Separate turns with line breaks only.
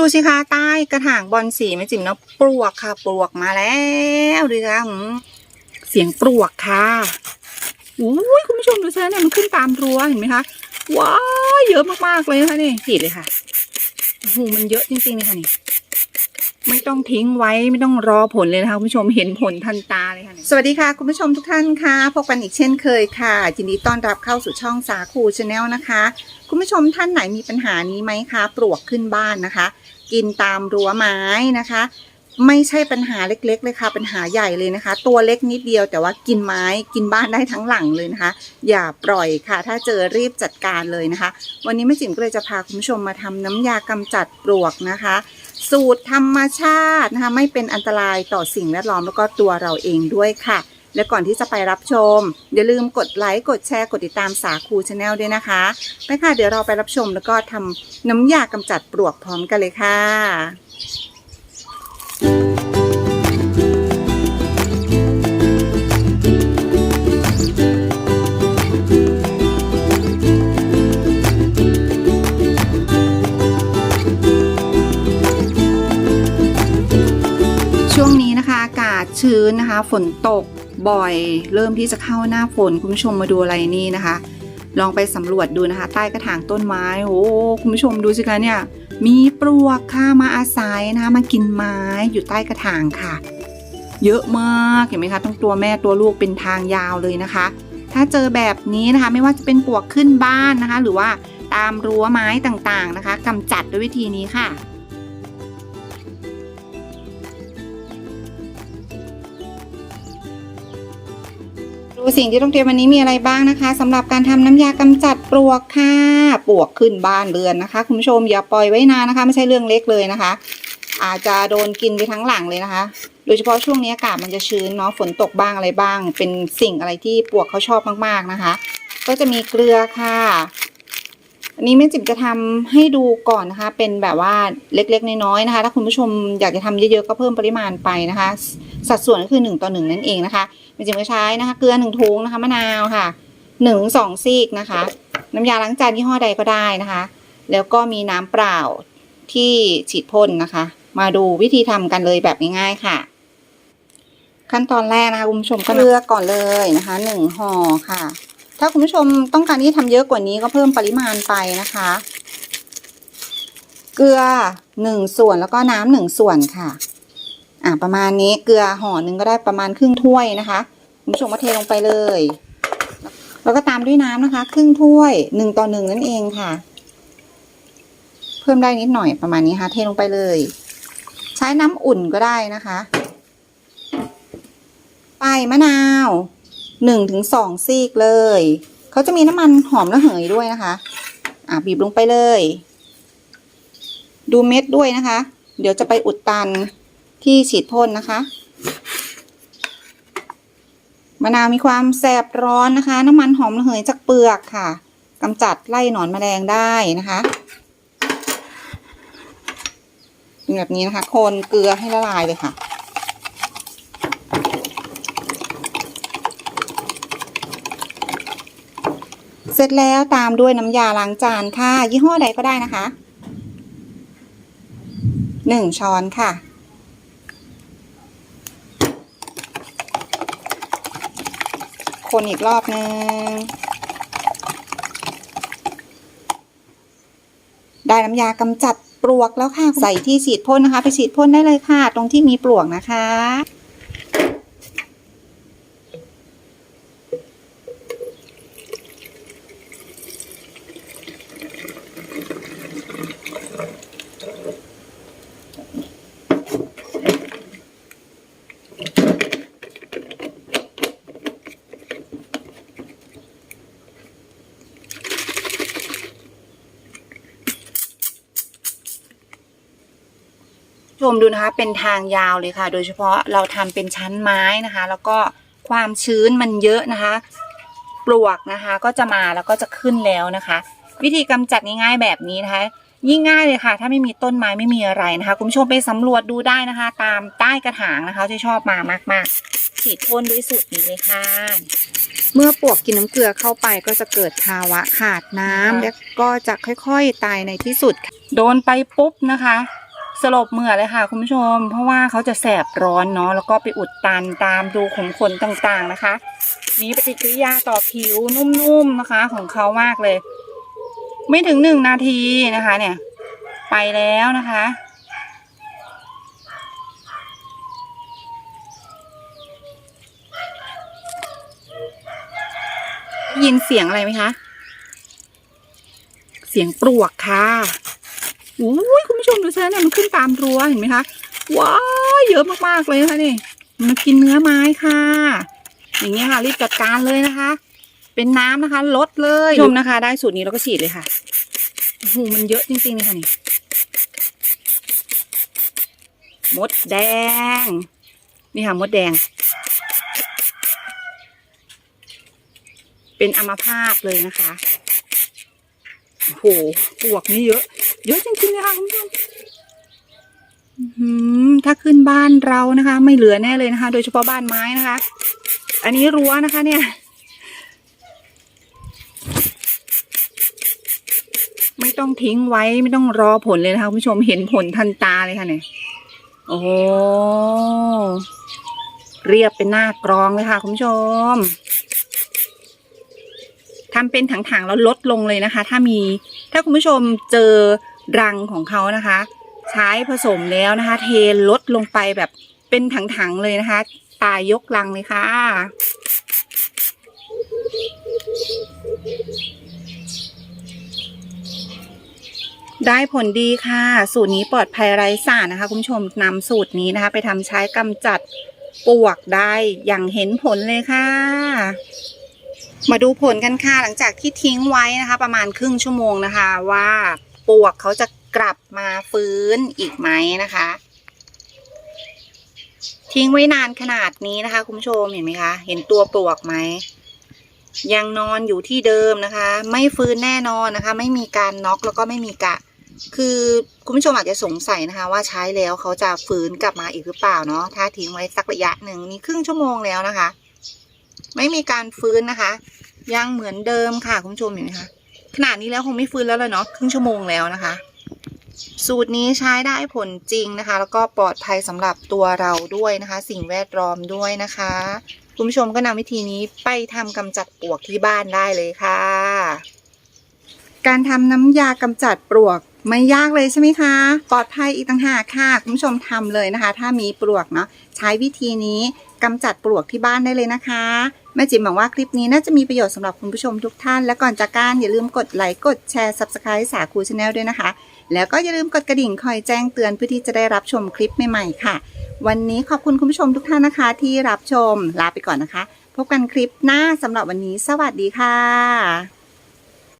ดูสิคะใต้กระถางบอลสีไม่จิ๋มเนาะปลวกค่ะ ปลวกมาแล้วดูคะเสียงปลวกค่ะอุ้ยคุณผู้ชมดูซิเนี่ยมันขึ้นตามรั้วเห็นไหมคะว้าเยอะมากๆเลยนะคะนี่ขีดเลยค่ะโอ้โหมันเยอะจริงๆเลยค่ะนี่ ไม่ต้องทิ้งไว้ไม่ต้องรอผลเลยนะคะคุณผู้ชมเห็นผลทันตาเลยค่ะ สวัสดีค่ะ คุณผู้ชมทุกท่านค่ะพบกันอีกเช่นเคยค่ะยินดีต้อนรับเข้าสู่ช่องสาคูชาแนลนะคะ คุณผู้ชมท่านไหนมีปัญหานี้ไหมคะ ปลวกขึ้นบ้านนะคะ กินตามรั้วไม้นะคะ ไม่ใช่ปัญหาเล็กๆเลยค่ะปัญหาใหญ่เลยนะคะ ตัวเล็กนิดเดียวแต่ว่ากินไม้กินบ้านได้ทั้งหลังเลยนะคะ อย่าปล่อยค่ะ ถ้าเจอรีบจัดการเลยนะคะ วันนี้แม่จิ๋มก็เลยจะพาคุณผู้ชมมาทำน้ำยากำจัดปลวกนะคะ สูตรธรรมชาตินะคะ ไม่เป็นอันตรายต่อสิ่งแวดล้อมแล้วก็ตัวเราเองด้วยค่ะ และก่อนที่จะไปรับชม อย่าลืมกดไลค์กดแชร์กดติดตามสาคูชาแนลด้วยนะคะไปค่ะเดี๋ยวเราไปรับชมแล้วก็ทำน้ำยากำจัดปลวกพร้อมกันเลยค่ะ ช่วงนี้นะคะ อากาศชื้นนะคะ ฝนตกบ่อย เริ่มที่จะเข้าหน้าฝนคุณผู้ชมมาดูอะไรนี่นะคะ ลองไปสำรวจดูนะคะ ใต้กระถางต้นไม้ โอ้คุณผู้ชมดูสิคะเนี่ย มีปลวกค่ะมาอาศัยนะคะมากินไม้อยู่ใต้กระถางค่ะ เยอะมากเห็นไหมคะทั้งตัวแม่ตัวลูกเป็นทางยาวเลยนะคะ ถ้าเจอแบบนี้นะคะไม่ว่าจะเป็นปลวกขึ้นบ้านนะคะ หรือว่าตามรั้วไม้ต่างๆนะคะกำจัดด้วยวิธีนี้ค่ะ ดูสิ่งที่ต้องเตรียมวันนี้มีอะไรบ้างนะคะสำหรับการทำน้ำยากำจัดปลวกค่ะปลวกขึ้นบ้านเรือนนะคะ คุณผู้ชมอย่าปล่อยไว้นานนะคะ ไม่ใช่เรื่องเล็กเลยนะคะ อาจจะโดนกินไปทั้งหลังเลยนะคะ โดยเฉพาะช่วงนี้อากาศมันจะชื้นเนาะฝนตกบ้างอะไรบ้าง เป็นสิ่งอะไรที่ปลวกเขาชอบมากๆนะคะ ก็จะมีเกลือค่ะอันนี้แม่จิ๋มจะทำให้ดูก่อนนะคะ เป็นแบบว่าเล็กๆน้อยๆนะคะ ถ้าคุณผู้ชมอยากจะทำเยอะๆก็เพิ่มปริมาณไปนะคะ สัดส่วนก็คือหนึ่งต่อหนึ่งนั่นเองนะคะแม่จิ๋มใช้นะคะ เกลือหนึ่งถุงนะคะมะนาวค่ะหนึ่งสองซีกนะคะ น้ำยาล้างจานยี่ห้อใดก็ได้นะคะ แล้วก็มีน้ำเปล่าที่ฉีดพ่นนะคะ มาดูวิธีทำกันเลยแบบง่ายๆค่ะ ขั้นตอนแรกนะคะคุณผู้ชมก็เลือกก่อนเลยนะคะหนึ่งห่อค่ะ ถ้าคุณผู้ชมต้องการที่ทำเยอะกว่านี้ก็เพิ่มปริมาณไปนะคะ เกลือหนึ่งส่วนแล้วก็น้ำหนึ่งส่วนค่ะ อ่าประมาณนี้เกลือห่อหนึ่งก็ได้ประมาณครึ่งถ้วยนะคะคุณผู้ชมก็เทลงไปเลย แล้วก็ตามด้วยน้ำนะคะ ครึ่งถ้วยหนึ่งต่อหนึ่งนั่นเองค่ะ เพิ่มได้นิดหน่อยประมาณนี้ค่ะ เทลงไปเลย ใช้น้ำอุ่นก็ได้นะคะไปมะนาวหนึ่งถึงสองซีกเลยเขาจะมีน้ำมันหอมระเหยด้วยนะคะ อะบีบลงไปเลย ดูเม็ดด้วยนะคะ เดี๋ยวจะไปอุดตัน ที่ฉีดพ่นนะคะ มะนาวมีความแสบร้อนนะคะ น้ำมันหอมระเหยจากเปลือกค่ะกำจัดไล่หนอนแมลงได้นะคะเป็นแบบนี้นะคะคนเกลือให้ละลายเลยค่ะ เสร็จแล้วตามด้วยน้ำยาล้างจานค่ะ ยี่ห้อใดก็ได้นะคะหนึ่งช้อนค่ะ คนอีกรอบนึง ได้น้ำยากำจัดปลวกแล้วค่ะ ใส่ที่ฉีดพ่นนะคะ ไปฉีดพ่นได้เลยค่ะ ตรงที่มีปลวกนะคะ ชมดูนะคะเป็นทางยาวเลยค่ะ โดยเฉพาะเราทำเป็นชั้นไม้นะคะ แล้วก็ความชื้นมันเยอะนะคะ ปลวกนะคะก็จะมาแล้วก็จะขึ้นแล้วนะคะ วิธีกำจัดง่ายๆแบบนี้นะคะ ยิ่งง่ายเลยค่ะ ถ้าไม่มีต้นไม้ไม่มีอะไรนะคะ คุณผู้ชมไปสำรวจดูได้นะคะ ตามใต้กระถางนะคะที่ชอบมามากๆฉีดพ่นด้วยสูตรนี้เลยค่ะ เมื่อปลวกกินน้ำเกลือเข้าไปก็จะเกิดภาวะขาดน้ำและก็จะค่อยๆตายในที่สุดค่ะโดนไปปุ๊บนะคะ สลบเหมื่อเลยค่ะ คุณผู้ชม เพราะว่าเขาจะแสบร้อนเนาะแล้วก็ไปอุดตันตามรูขุมขนต่างๆนะคะ มีปฏิกิริยาต่อผิวนุ่มๆนะคะ ของเขามากเลย ไม่ถึงหนึ่งนาทีนะคะ เนี่ย ไปแล้วนะคะยินเสียงอะไรไหมคะ เสียงปลวกค่ะอุ้ย ชมดูซิเนี่ยมันขึ้นตามรั้วเห็นไหมคะว้ายเยอะมากๆเลยนะคะนี่มันกินเนื้อไม้ค่ะ อย่างเงี้ยค่ะรีบจัดการเลยนะคะ เป็นน้ำนะคะลดเลยชมนะคะ ได้สูตรนี้เราก็ฉีดเลยค่ะโอ้โหมันเยอะจริงๆเลยค่ะนี่มดแดง นี่ค่ะมดแดง เป็นอัมพาตเลยนะคะโอ้โหปลวกนี่เยอะ เยอะจริงๆเลยค่ะคุณผู้ชมถ้าขึ้นบ้านเรานะคะ ไม่เหลือแน่เลยนะคะ โดยเฉพาะบ้านไม้นะคะ อันนี้รั้วนะคะ เนี่ย ไม่ต้องทิ้งไว้ไม่ต้องรอผลเลยนะคะคุณผู้ชมเห็นผลทันตาเลยค่ะเนี่ยโอ้เรียบเป็นหน้ากรองเลยค่ะคุณผู้ชมทำเป็นถังๆแล้วลดลงเลยนะคะ ถ้ามี ถ้าคุณผู้ชมเจอ รังของเขานะคะ ใช้ผสมแล้วนะคะ เทลดลงไปแบบเป็นถังๆเลยนะคะ ตายยกรังเลยค่ะ ได้ผลดีค่ะ สูตรนี้ปลอดภัยไร้สารนะคะ คุณผู้ชมนำสูตรนี้นะคะ ไปทำใช้กำจัดปวกได้อย่างเห็นผลเลยค่ะ มาดูผลกันค่ะหลังจากที่ทิ้งไว้นะคะ ประมาณครึ่งชั่วโมงนะคะว่า ปลวกเขาจะกลับมาฟื้นอีกไหมนะคะ ทิ้งไว้นานขนาดนี้นะคะ คุณผู้ชมเห็นไหมคะ เห็นตัวปลวกไหมยังนอนอยู่ที่เดิมนะคะ ไม่ฟื้นแน่นอนนะคะ ไม่มีการน็อกแล้วก็ไม่มีกะ คือคุณผู้ชมอาจจะสงสัยนะคะ ว่าใช้แล้วเขาจะฟื้นกลับมาอีกหรือเปล่าเนาะถ้าทิ้งไว้สักระยะหนึ่งนี่ครึ่งชั่วโมงแล้วนะคะ ไม่มีการฟื้นนะคะ ยังเหมือนเดิมค่ะคุณผู้ชมเห็นไหมคะ นาดนี้แล้วคงไม่ฟื้นแล้วเลยเนาะครึ่งชั่วโมงแล้วนะคะ สูตรนี้ใช้ได้ผลจริงนะคะ แล้วก็ปลอดภัยสำหรับตัวเราด้วยนะคะ สิ่งแวดล้อมด้วยนะคะคุณผู้ชมก็นำวิธีนี้ไปทำกำจัดปลวกที่บ้านได้เลยค่ะ การทำน้ำยากำจัดปลวกไม่ยากเลยใช่ไหมคะ ปลอดภัยอีกต่างหากค่ะ คุณผู้ชมทำเลยนะคะ ถ้ามีปลวกเนาะใช้วิธีนี้กำจัดปลวกที่บ้านได้เลยนะคะ แม่จิ๋มหวังว่าคลิปนี้น่าจะมีประโยชน์สำหรับคุณผู้ชมทุกท่าน และก่อนจากการอย่าลืมกดไลค์กดแชร์ subscribe สาคูชาแนลด้วยนะคะ แล้วก็อย่าลืมกดกระดิ่งคอยแจ้งเตือนเพื่อที่จะได้รับชมคลิปใหม่ๆค่ะ วันนี้ขอบคุณคุณผู้ชมทุกท่านนะคะ ที่รับชมลาไปก่อนนะคะ พบกันคลิปหน้าสำหรับวันนี้ สวัสดีค่ะ